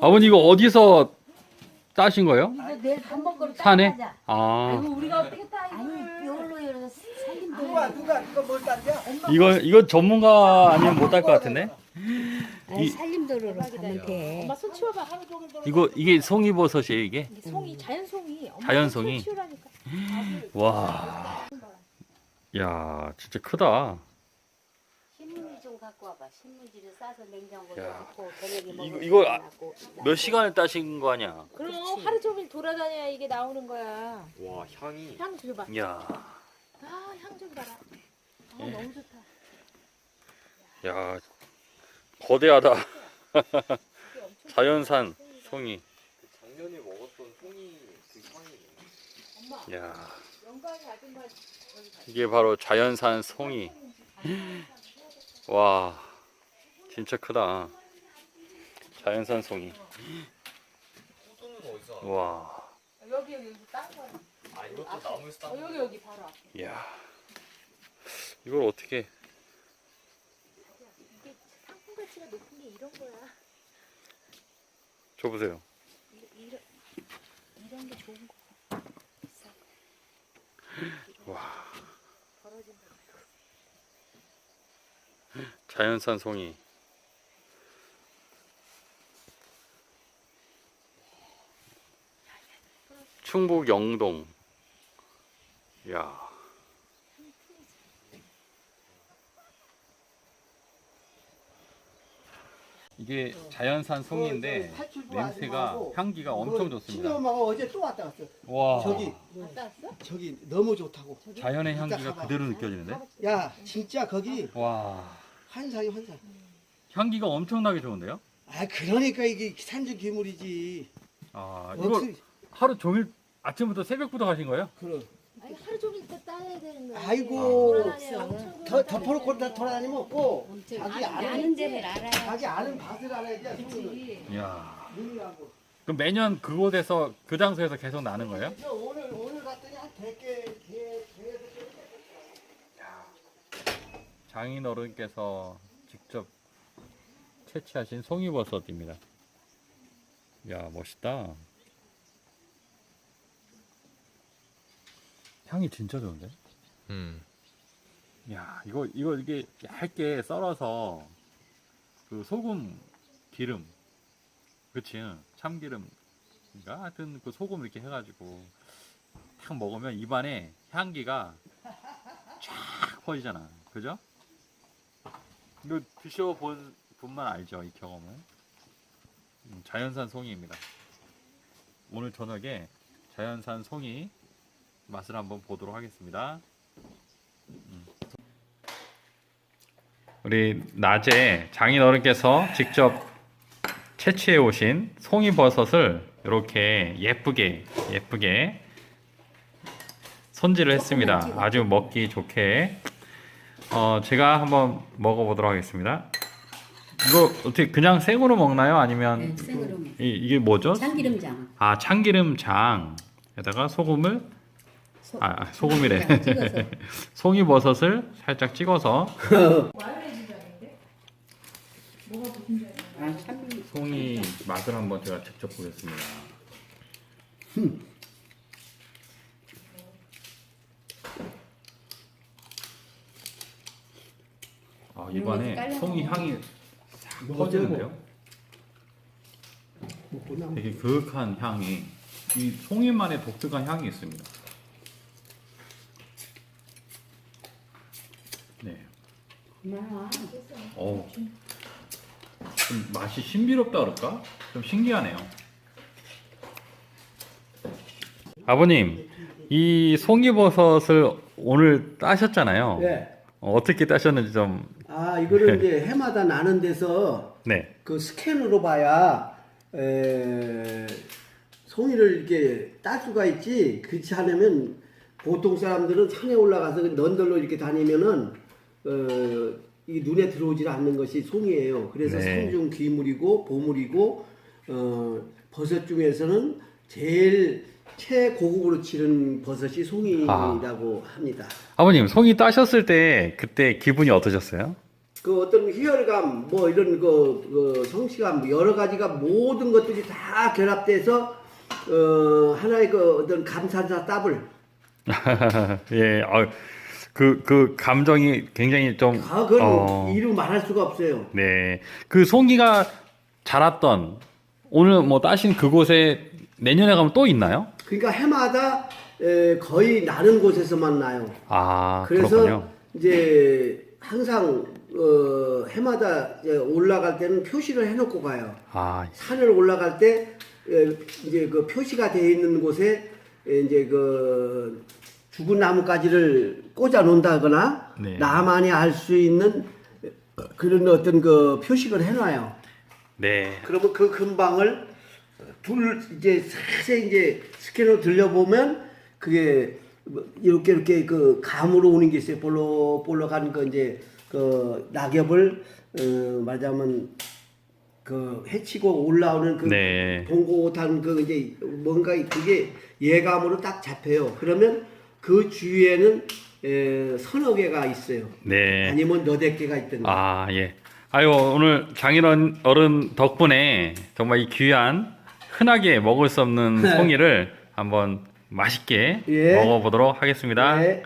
아버님 이거 어디서 따신 거예요? 이거 내일 밥 먹으러 산에? 따라가자. 아 아이고 우리가 어떻게 따 아니 이걸? 이걸로 열어서 살림도 누가 누가 누가 뭘 딴냐? 이거 이거 전문가 아니면 못 딸 것 같은데? 아니 이- 살림도로로 가면 돼. 엄마 손 치워봐 하루 종일 너 이거 이게 송이버섯이에요 이게? 이게 송이 자연 송이. 엄마 자연 손 송이? 치우라니까. 와, 야 진짜 크다. 갖고 와봐. 신문지를 싸서 냉장고에 야. 넣고 저녁에 이거- 먹으면 이거 아- 나고. 몇 시간을 따신 거 아니야? 그럼 그렇지. 하루 종일 돌아다녀야 이게 나오는 거야. 와 향이. 향 줘봐. 야, 아 향 좀 봐라. 아 예. 너무 좋다. 야 거대하다. 이게 엄청 자연산 송이. 작년에 먹었던 송이 그 향이 엄마 야 아줌마 이게 바로 자연산 송이. 와 진짜 크다. 자연산 송이. 와, 여기 여기 딴 거야. 아 이것도 나무에서 어, 따. 여기 여기 바로 앞에. 야 이걸 어떻게? 이게 상품 가치가 높은 게 이런 거야. 줘 보세요. 이- 이런 이런 게 좋은 거. 비싸. 와. 벌어진다. 자연산 송이. 충북 영동. 야. 이게 자연산 송이인데 냄새가 향기가 엄청 좋습니다. 친엄마가 어제 또 왔다 갔어. 와. 저기 갔다 왔어? 저기 너무 좋다고. 자연의 향기가. 그대로 느껴지는데? 야 진짜 거기 와. 환상이 환상. 향기가 엄청나게 좋은데요? 아 그러니까 이게 산중 괴물이지. 아, 이거 어떻게 하루 종일 아침부터 새벽부터 가신 거예요? 그럼 아니 하루 종일 또 따야 되는 거야. 아이고. 더. 덮어놓고 다 돌아다니면 없고 자기 아는, 데를 알아야 자기 아는 밭을 알아야지. 이야. 눈이라고. 그럼 매년 그곳에서 그 장소에서 계속 나는 거예요? 저 오늘 오늘 갔더니 한 100개 개 개. 장인 어른께서 직접 채취하신 송이버섯입니다. 야 멋있다. 향이 진짜 좋은데? 음. 야 이거 이거 이게 얇게 썰어서 그 소금 기름 그치 참기름 그러니까 하여튼 그 소금 이렇게 해가지고 탁 먹으면 입안에 향기가 쫙 퍼지잖아 그죠? 이거 드셔본 분만 알죠 이 경험은 음, 자연산 송이입니다 오늘 저녁에 자연산 송이 맛을 한번 보도록 하겠습니다 우리 낮에 장인 어른께서 직접 채취해 오신 송이버섯을 이렇게 예쁘게 예쁘게 손질을 했습니다. 아주 먹기 좋게. 어, 제가 한번 먹어보도록 하겠습니다. 이거 어떻게 그냥 생으로 먹나요? 아니면 네, 생으로 먹. 이, 이게 뭐죠? 참기름장. 아 참기름장에다가 소금을 소- 아 아, 소금이래. 찍어서. 송이버섯을 살짝 찍어서 아, 참 송이 맛을 한번 제가 직접 보겠습니다. 아 입안에 송이 향이 싹 퍼지는데요. 나 되게 그윽한 향이 이 송이만의 독특한 향이 있습니다. 네. 어. 좀 맛이 신비롭다 그럴까? 좀 신기하네요. 아버님, 이 송이버섯을 오늘 따셨잖아요. 네. 어, 어떻게 따셨는지 좀. 아 이거를 이제 해마다 나는 데서 네. 그 스캔으로 봐야 에, 송이를 이렇게 딸 수가 있지 그렇지 않으면 보통 사람들은 산에 올라가서 넌덜로 이렇게 다니면은 어, 이 눈에 들어오질 않는 것이 송이에요. 그래서 네. 산중 귀물이고 보물이고 어, 버섯 중에서는 제일 최고급으로 치른 버섯이 송이라고 합니다. 아버님, 송이 따셨을 때 그때 기분이 어떠셨어요? 그 어떤 희열감 뭐 이런 그, 그 성취감 여러 가지가 모든 것들이 다 결합돼서 어 하나의 그 어떤 감탄사 더블 예, 아, 그, 그 감정이 굉장히 좀, 아 그건 어, 이루 말할 수가 없어요. 네. 그 송이가 자랐던, 오늘 뭐 따신 그곳에 내년에 가면 또 있나요? 그러니까 해마다 에, 거의 나는 곳에서만 나요. 아, 그래서 그렇군요. 이제 항상 어, 해마다 이제 올라갈 때는 표시를 해놓고 가요. 아, 산을 올라갈 때 에, 이제 그 표시가 되어 있는 곳에 에, 이제 그 죽은 나뭇가지를 꽂아 놓는다거나 네. 나만이 알 수 있는 그런 어떤 그 표식을 해놔요. 네. 그러면 그 근방을 둘 이제 자세히 이제 스캐너 들려보면 그게 뭐 이렇게 이렇게 그 감으로 오는 게 있어요. 볼록볼록한 그 이제 그 낙엽을 어, 말하자면 그 해치고 올라오는 그 네. 봉고탄 그 이제 뭔가 그게 예감으로 딱 잡혀요. 그러면 그 주위에는 에, 서너 개가 있어요. 네. 아니면 너댓 개가 있던가. 아, 예. 아유, 오늘 장인어른 어른 덕분에 정말 이 귀한 흔하게 먹을 수 없는 송이를 한번 맛있게 예. 먹어보도록 하겠습니다. 네.